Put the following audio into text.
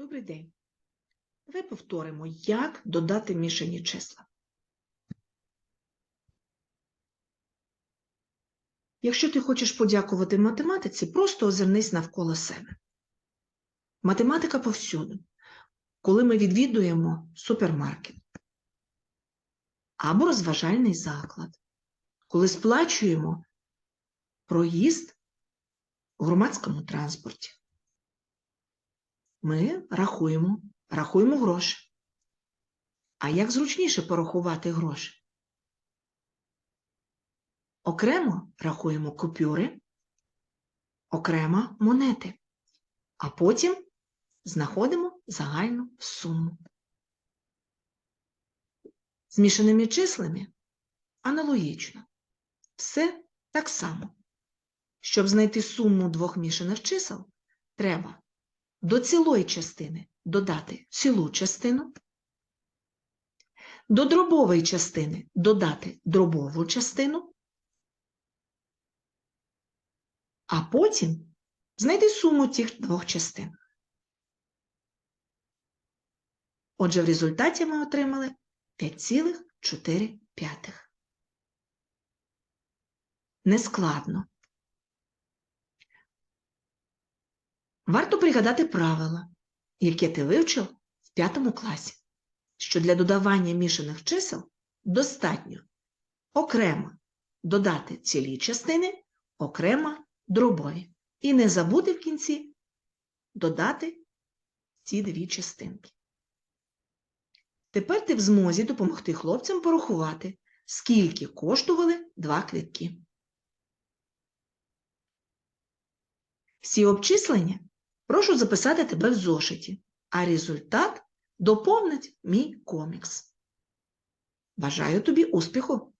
Добрий день. Давай повторимо, як додати мішані числа. Якщо ти хочеш подякувати математиці, просто озирнись навколо себе. Математика повсюду. Коли ми відвідуємо супермаркет або розважальний заклад, коли сплачуємо проїзд у громадському транспорті, ми рахуємо, рахуємо гроші. А як зручніше порахувати гроші? Окремо рахуємо купюри, окремо монети, а потім знаходимо загальну суму. З мішаними числами аналогічно. Все так само. Щоб знайти суму двох мішаних чисел, треба до цілої частини додати цілу частину, до дробової частини додати дробову частину, а потім знайти суму цих двох частин. Отже, в результаті ми отримали 5,4. Нескладно. Варто пригадати правила, яке ти вивчив в п'ятому класі, що для додавання мішаних чисел достатньо окремо додати цілі частини, окремо дробові. І не забути в кінці додати ці дві частинки. Тепер ти в змозі допомогти хлопцям порахувати, скільки коштували два квитки. Всі обчислення прошу записати тебе в зошиті, а результат доповнить мій комікс. Бажаю тобі успіху!